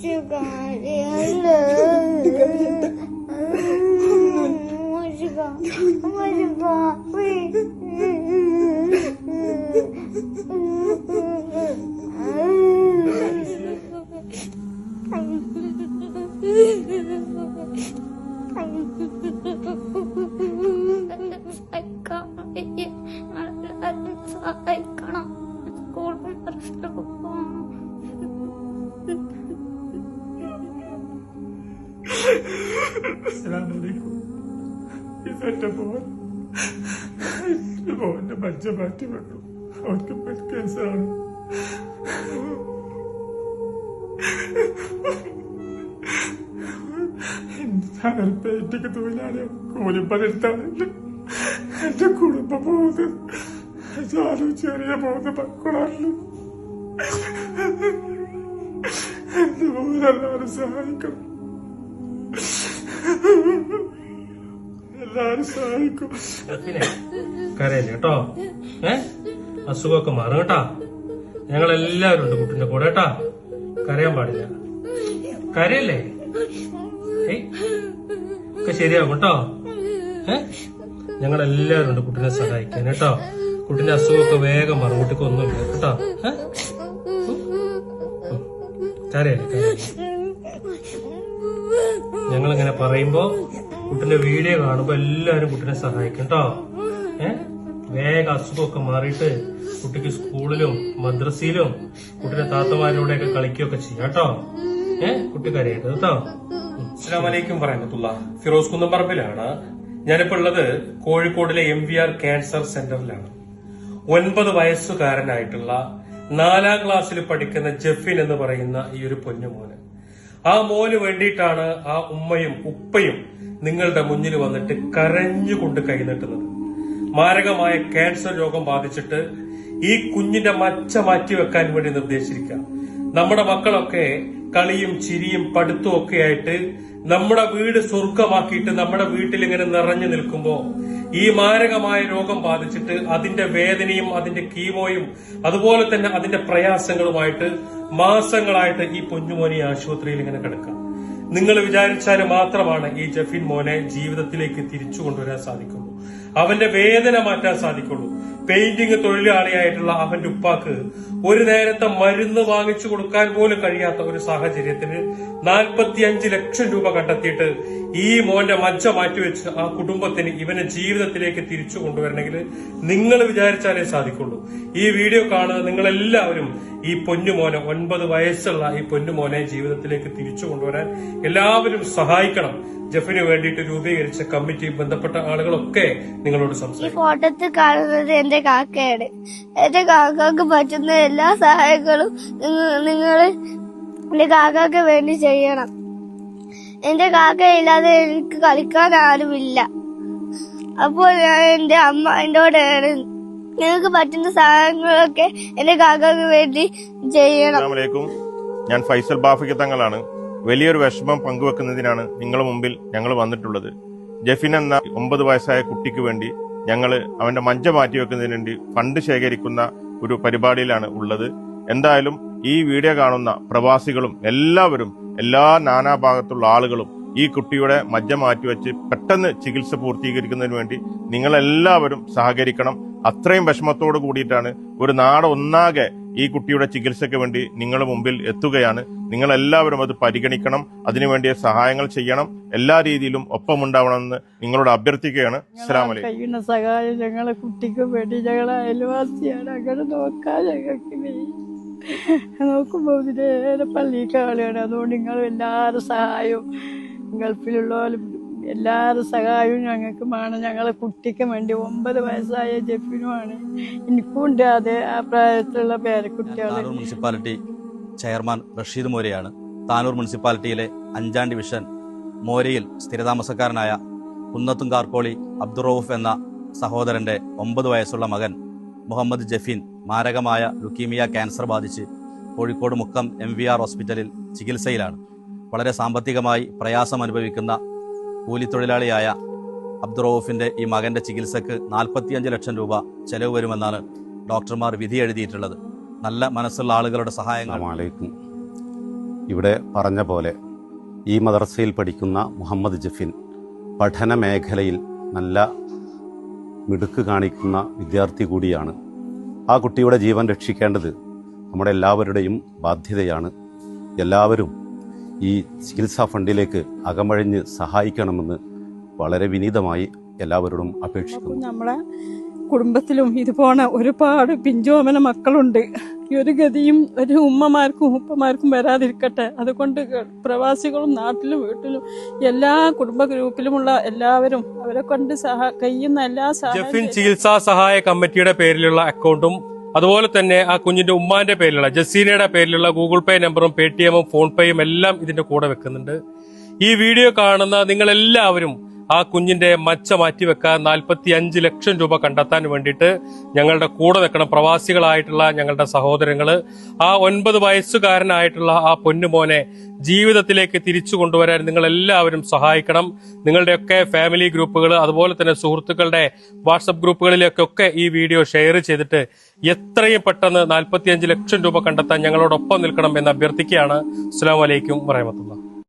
这个连人，你赶紧的，我这个，我这个会。I got it. I got it. ഇതെന്റെ മോൻ. എന്റെ മോന്റെ മജ്ജ മാറ്റി വെക്കണം അവർക്ക് ബ്ലഡ് ക്യാൻസറാണ് പെയിന്റിങ് തൊഴിലാളിയാണ് കൂലിപ്പണിയെടുത്താണ് എന്റെ കുടുംബം പോകുന്നത് ഞാനും ചെറിയ പോകുന്ന മക്കളാണ്. എന്റെ മോനെല്ലാവരും സഹായിക്കണം. കേട്ടോ? ഏ? അസുഖമൊക്കെ മാറും കേട്ടാ. ഞങ്ങൾ എല്ലാവരും ഉണ്ട് കുട്ടിന്റെ കൂടെ കേട്ടാ. കരയാൻ പാടില്ല. കരയല്ലേ? ഒക്കെ ശരിയാകും കേട്ടോ. ഏ? ഞങ്ങൾ എല്ലാവരും ഉണ്ട് കുട്ടിനെ സഹായിക്കാൻ കേട്ടോ. കുട്ടിന്റെ അസുഖമൊക്കെ വേഗം മാറും. കുട്ടിക്ക് ഒന്നുമില്ല കേട്ടോ. ഏ? കരയല്ലേ? ഞങ്ങളിങ്ങനെ പറയുമ്പോ കുട്ടിന്റെ വീഡിയോ കാണുമ്പോ എല്ലാരും കുട്ടിനെ സഹായിക്കും കേട്ടോ ഏ? വേഗം അസുഖമൊക്കെ മാറിയിട്ട് കുട്ടിക്ക് സ്കൂളിലും മദ്രസയിലും കുട്ടിയുടെ താത്തമാരിലൂടെ ഒക്കെ കളിക്കുകയൊക്കെ ചെയ്യാം കേട്ടോ ഏ? കുട്ടി കരയട്ടെ കേട്ടോ പറയാൻ പറയത്തുള്ള ഫിറോസ് കുന്നംപറമ്പിലാണ്. ഞാനിപ്പോ ഉള്ളത് കോഴിക്കോടിലെ എം വി ആർ ക്യാൻസർ സെന്ററിലാണ്. ഒൻപത് വയസ്സുകാരനായിട്ടുള്ള നാലാം ക്ലാസ്സിൽ പഠിക്കുന്ന ജെഫിൻ എന്ന് പറയുന്ന ഈ ഒരു പൊന്നുമോന് ആ മോന് വേണ്ടിയിട്ടാണ് ആ ഉമ്മയും ഉപ്പയും നിങ്ങളുടെ മുന്നിൽ വന്നിട്ട് കരഞ്ഞുകൊണ്ട് കൈനീട്ടുന്നത്. മാരകമായ ക്യാൻസർ രോഗം ബാധിച്ചിട്ട് ഈ കുഞ്ഞിന്റെ മച്ച മാറ്റി വെക്കാൻ വേണ്ടി നിർദ്ദേശിച്ചിരിക്കുക. നമ്മുടെ മക്കളൊക്കെ കളിയും ചിരിയും പഠിത്തവും ഒക്കെ ആയിട്ട് നമ്മുടെ വീട് സ്വർഗമാക്കിയിട്ട് നമ്മുടെ വീട്ടിൽ ഇങ്ങനെ നിറഞ്ഞു നിൽക്കുമ്പോൾ ഈ മാരകമായ രോഗം ബാധിച്ചിട്ട് അതിന്റെ വേദനയും അതിന്റെ കീമോയും അതുപോലെ തന്നെ അതിന്റെ പ്രയാസങ്ങളുമായിട്ട് മാസങ്ങളായിട്ട് ഈ പൊഞ്ഞുമോനി ആശുപത്രിയിൽ ഇങ്ങനെ കിടക്കാം നിങ്ങൾ വിചാരിച്ചാൽ മാത്രമാണ് ഈ ജഫിൻ മോനെ ജീവിതത്തിലേക്ക് തിരിച്ചു കൊണ്ടുവരാൻ സാധിക്കുള്ളൂ. അവന്റെ വേദന മാറ്റാൻ സാധിക്കുള്ളൂ. പെയിന്റിംഗ് തൊഴിലാളിയായിട്ടുള്ള അവന്റെ ഉപ്പാക്ക് ഒരു നേരത്തെ മരുന്ന് വാങ്ങിച്ചു കൊടുക്കാൻ പോലും കഴിയാത്ത ഒരു സാഹചര്യത്തിന് നാൽപ്പത്തിയഞ്ച് ലക്ഷം രൂപ കണ്ടെത്തിയിട്ട് ഈ മോന്റെ മജ്ജ മാറ്റിവെച്ച് ആ കുടുംബത്തിന് ഇവനെ ജീവിതത്തിലേക്ക് തിരിച്ചു കൊണ്ടുവരണമെങ്കിൽ നിങ്ങൾ വിചാരിച്ചാലേ സാധിക്കുള്ളൂ. ഈ വീഡിയോ കാണുന്ന നിങ്ങളെല്ലാവരും ഈ പൊന്നുമോനെ ഒൻപത് വയസ്സുള്ള ഈ പൊന്നുമോനെ ജീവിതത്തിലേക്ക് തിരിച്ചു കൊണ്ടുവരാൻ എല്ലാവരും സഹായിക്കണം. ജഫിന് വേണ്ടിയിട്ട് രൂപീകരിച്ച കമ്മിറ്റി ബന്ധപ്പെട്ട ആളുകളൊക്കെ നിങ്ങളോട് ഈ ഫോട്ടോത്തിൽ കാണുന്നത് എന്റെ കാക്കയാണ്. എന്റെ കാക്കക്ക് പറ്റുന്ന എല്ലാ സഹായങ്ങളും നിങ്ങൾ എന്റെ കാക്കക്ക് വേണ്ടി ചെയ്യണം. എന്റെ കാക്ക ഇല്ലാതെ എനിക്ക് കളിക്കാൻ ആരുമില്ല. അപ്പോൾ ഞാൻ എന്റെ അമ്മ എന്നോടാണ് നിങ്ങൾക്ക് പറ്റുന്ന സഹായങ്ങളൊക്കെ എന്റെ കാക്കക്ക് വേണ്ടി ചെയ്യണം. ഞാൻ ഫൈസൽ ബാഫിക്ക് തങ്ങളാണ്. വലിയൊരു വിഷമം പങ്കുവെക്കുന്നതിനാണ് നിങ്ങളുടെ മുമ്പിൽ ഞങ്ങൾ വന്നിട്ടുള്ളത്. ജഫിൻ എന്ന ഒമ്പത് വയസ്സായ കുട്ടിക്ക് വേണ്ടി ഞങ്ങൾ അവന്റെ മഞ്ച മാറ്റി വെക്കുന്നതിന് വേണ്ടി ഫണ്ട് ശേഖരിക്കുന്ന ഒരു പരിപാടിയിലാണ് ഉള്ളത്. എന്തായാലും ഈ വീഡിയോ കാണുന്ന പ്രവാസികളും എല്ലാവരും എല്ലാ നാനാഭാഗത്തുള്ള ആളുകളും ഈ കുട്ടിയുടെ മജ്ജ മാറ്റിവെച്ച് പെട്ടെന്ന് ചികിത്സ പൂർത്തീകരിക്കുന്നതിന് വേണ്ടി നിങ്ങളെല്ലാവരും സഹകരിക്കണം. അത്രയും വിഷമത്തോട് കൂടിയിട്ടാണ് ഒരു നാട് ഒന്നാകെ ഈ കുട്ടിയുടെ ചികിത്സയ്ക്ക് വേണ്ടി നിങ്ങളുടെ മുമ്പിൽ എത്തുകയാണ്. നിങ്ങൾ എല്ലാവരും അത് പരിഗണിക്കണം. അതിനുവേണ്ടിയ സഹായങ്ങൾ ചെയ്യണം. എല്ലാ രീതിയിലും ഒപ്പമുണ്ടാവണമെന്ന് നിങ്ങളോട് അഭ്യർത്ഥിക്കുകയാണ്. അസ്സലാമു അലൈക്കും. കഴിയുന്ന സഹായം ഞങ്ങളെ കുട്ടിക്ക് വേണ്ടി ഞങ്ങളെ അയൽവാസിയാണ്. അങ്ങനെ നോക്കാൻ ഞങ്ങൾക്ക്. നോക്കുമ്പോൾ ഇതിലേറെ പള്ളിക്കാളുകയാണ് അതുകൊണ്ട് നിങ്ങൾ എല്ലാവരും സഹായവും ഗൾഫിലുള്ളവരും എല്ലാവരും സഹായവും ഞങ്ങൾക്ക് വേണം ഞങ്ങളെ കുട്ടിക്ക് വേണ്ടി ഒമ്പത് വയസ്സായ ജെഫിനുമാണ്. എനിക്കുണ്ട് അതേ ആ പ്രായത്തിലുള്ള പേരക്കുട്ടികൾ മുനിസിപ്പാലിറ്റി ചെയർമാൻ റഷീദ് മോരയാണ്. താനൂർ മുനിസിപ്പാലിറ്റിയിലെ അഞ്ചാം ഡിവിഷൻ മോരയിൽ സ്ഥിരതാമസക്കാരനായ കുന്നത്തും കാർക്കോളി അബ്ദുറൌഫ് എന്ന സഹോദരന്റെ ഒമ്പത് വയസ്സുള്ള മകൻ മുഹമ്മദ് ജഫീൻ മാരകമായ ലുക്കീമിയ ക്യാൻസർ ബാധിച്ച് Kozhikode Mukkam M V R ഹോസ്പിറ്റലിൽ ചികിത്സയിലാണ്. വളരെ സാമ്പത്തികമായി പ്രയാസം അനുഭവിക്കുന്ന കൂലിത്തൊഴിലാളിയായ അബ്ദുറൌഫിന്റെ ഈ മകന്റെ ചികിത്സക്ക് നാൽപ്പത്തിയഞ്ച് ലക്ഷം രൂപ ചെലവ് വരുമെന്നാണ് ഡോക്ടർമാർ വിധി എഴുതിയിട്ടുള്ളത്. നല്ല മനസ്സുള്ള ആളുകളുടെ സഹായങ്ങൾ. ഇവിടെ പറഞ്ഞ പോലെ ഈ മദർസയിൽ പഠിക്കുന്ന മുഹമ്മദ് ജഫിൻ പഠന മേഖലയിൽ നല്ല മിടുക്ക് കാണിക്കുന്ന വിദ്യാർത്ഥി കൂടിയാണ്. ആ കുട്ടിയുടെ ജീവൻ രക്ഷിക്കേണ്ടത് നമ്മുടെ എല്ലാവരുടെയും ബാധ്യതയാണ്. എല്ലാവരും ഈ ചികിത്സാ ഫണ്ടിലേക്ക് അകമഴിഞ്ഞ് സഹായിക്കണമെന്ന് വളരെ വിനീതമായി എല്ലാവരോടും അപേക്ഷിക്കുന്നു. നമ്മളെ കുടുംബത്തിലും ഇതുപോലെ ഒരുപാട് പിഞ്ചോമന മക്കളുണ്ട്. ഈ ഒരു ഗതിയും ഒരു ഉമ്മമാർക്കും ഉപ്പമാർക്കും വരാതിരിക്കട്ടെ. അതുകൊണ്ട് പ്രവാസികളും നാട്ടിലും വീട്ടിലും എല്ലാ കുടുംബ ഗ്രൂപ്പിലുമുള്ള എല്ലാവരും അവരെ കൊണ്ട് സഹ കഴിയുന്ന എല്ലാ ചികിത്സാ സഹായ കമ്മിറ്റിയുടെ പേരിലുള്ള അക്കൗണ്ടും അതുപോലെ തന്നെ ആ കുഞ്ഞിന്റെ ഉമ്മാന്റെ പേരിലുള്ള ജസീനയുടെ പേരിലുള്ള ഗൂഗിൾ പേ നമ്പറും പേ ടി എമ്മും ഫോൺ പേയും എല്ലാം ഇതിന്റെ കൂടെ വെക്കുന്നുണ്ട്. ഈ വീഡിയോ കാണുന്ന നിങ്ങൾ എല്ലാവരും ആ കുഞ്ഞിന്റെ മച്ച മാറ്റിവെക്കാൻ നാൽപ്പത്തി അഞ്ച് ലക്ഷം രൂപ കണ്ടെത്താൻ വേണ്ടിയിട്ട് ഞങ്ങളുടെ കൂടെ നിൽക്കണം പ്രവാസികളായിട്ടുള്ള ഞങ്ങളുടെ സഹോദരങ്ങൾ ആ ഒൻപത് വയസ്സുകാരനായിട്ടുള്ള ആ പൊന്നുമോനെ ജീവിതത്തിലേക്ക് തിരിച്ചു കൊണ്ടുവരാൻ നിങ്ങൾ എല്ലാവരും സഹായിക്കണം. നിങ്ങളുടെയൊക്കെ ഫാമിലി ഗ്രൂപ്പുകൾ അതുപോലെ തന്നെ സുഹൃത്തുക്കളുടെ വാട്സപ്പ് ഗ്രൂപ്പുകളിലേക്കൊക്കെ ഈ വീഡിയോ ഷെയർ ചെയ്തിട്ട് എത്രയും പെട്ടെന്ന് നാൽപ്പത്തിയഞ്ച് ലക്ഷം രൂപ കണ്ടെത്താൻ ഞങ്ങളോടൊപ്പം നിൽക്കണം എന്ന് അഭ്യർത്ഥിക്കുകയാണ്. അസ്സാം വലൈക്കും വറഹമത്തുള്ള